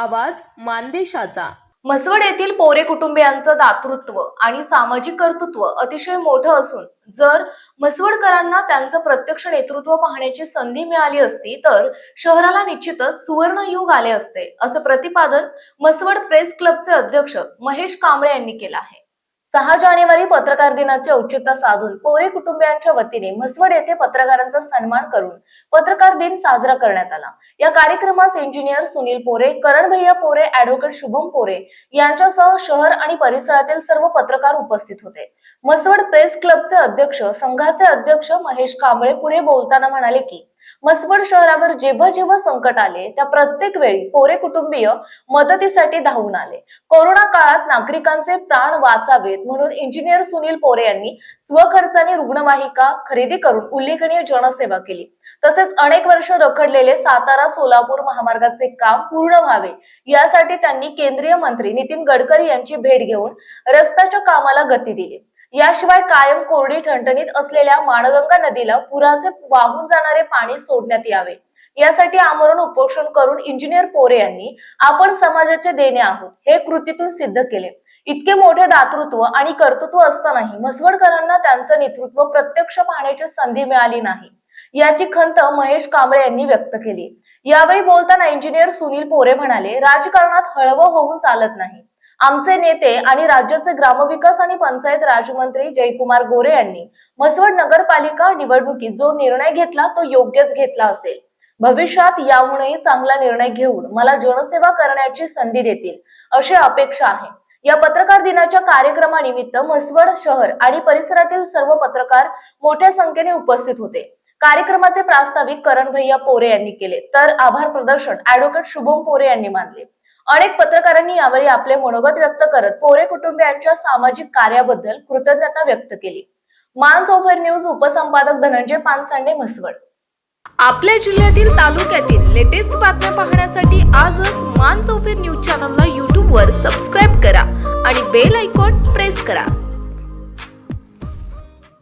आवाज मानदेशाचा. म्हसवड येथील पोरे कुटुंबियांचं दातृत्व आणि सामाजिक कर्तृत्व अतिशय मोठं असून जर म्हसवडकरांना त्यांचं प्रत्यक्ष नेतृत्व पाहण्याची संधी मिळाली असती तर शहराला निश्चितच सुवर्ण युग आले असते असं प्रतिपादन म्हसवड प्रेस क्लबचे अध्यक्ष महेश कांबळे यांनी केलं आहे. सहा जानेवारी पत्रकार दिनाचे औचित्य साधून कोरे कुटुंबियांच्या वतीने म्हसवड येथे पत्रकारांचा सन्मान करून पत्रकार दिन साजरा करण्यात आला. या कार्यक्रमास इंजिनियर सुनील पोरे करण भैया पोरे ऍडव्होकेट शुभम पोरे यांच्यासह शहर आणि परिसरातील सर्व पत्रकार उपस्थित होते. मसवड प्रेस क्लबचे अध्यक्ष संघाचे अध्यक्ष महेश कांबळे पुढे बोलताना म्हणाले की मसवड शहरावर जेव्हा जेव्हा संकट आले त्या प्रत्येक वेळी पोरे कुटुंबीय मदतीसाठी धावून आले. कोरोना काळात नागरिकांचे प्राण वाचावेत म्हणून इंजिनियर सुनील पोरे यांनी स्वखर्चाने रुग्णवाहिका खरेदी करून उल्लेखनीय जनसेवा केली. तसेच अनेक वर्ष रखडलेले सातारा सोलापूर महामार्गाचे काम पूर्ण व्हावे यासाठी त्यांनी केंद्रीय मंत्री नितीन गडकरी यांची भेट घेऊन रस्त्याच्या कामाला गती दिली. याशिवाय कायम कोरडी ठणठणीत असलेल्या माणगंगा नदीला पुराचे वाहून जाणारे पाणी सोडण्यात यावे. यासाठी आमरण उपोषण करून इंजिनियर पोरे यांनी आपण समाजाचे देणे आहोत हे कृतीतून सिद्ध केले. इतके मोठे दातृत्व आणि कर्तृत्व असतानाही म्हसवडकरांना त्यांचं नेतृत्व प्रत्यक्ष पाहण्याची संधी मिळाली नाही. याची खंत महेश कांबळे यांनी व्यक्त केली. यावेळी बोलताना इंजिनियर सुनील पोरे म्हणाले राजकारणात हळवं होऊन चालत नाही. आमचे नेते आणि राज्याचे ग्रामविकास आणि पंचायत राजमंत्री जयकुमार गोरे यांनी म्हसवड नगरपालिका निवडणुकीत जो निर्णय घेतला तो योग्यच घेतला असेल. भविष्यात याहूनही चांगला निर्णय घेऊन मला जनसेवा करण्याची संधी देतील अशी अपेक्षा आहे. या पत्रकार दिनाच्या कार्यक्रमानिमित्त म्हसवड शहर आणि परिसरातील सर्व पत्रकार मोठ्या संख्येने उपस्थित होते. कार्यक्रमाचे प्रास्ताविक करण भैया पोरे यांनी केले. तर आभार प्रदर्शन ऍडव्होकेट शुभम पोरे यांनी मानले. अनेक पत्रकारांनी यावेळी आपले मनोगत व्यक्त करत पोरे कुटुंबियांच्या सामाजिक कार्याबद्दल कृतज्ञता व्यक्त केली. मान चौफेर न्यूज उपसंपादक धनंजय पानसांडे म्हसवड. आपल्या जिल्ह्यातील तालुक्यातील लेटेस्ट बातम्या पाहण्यासाठी आजच मान चौफेर न्यूज चॅनलला यूट्यूबवर सबस्क्राईब करा आणि बेल आयकॉन प्रेस करा.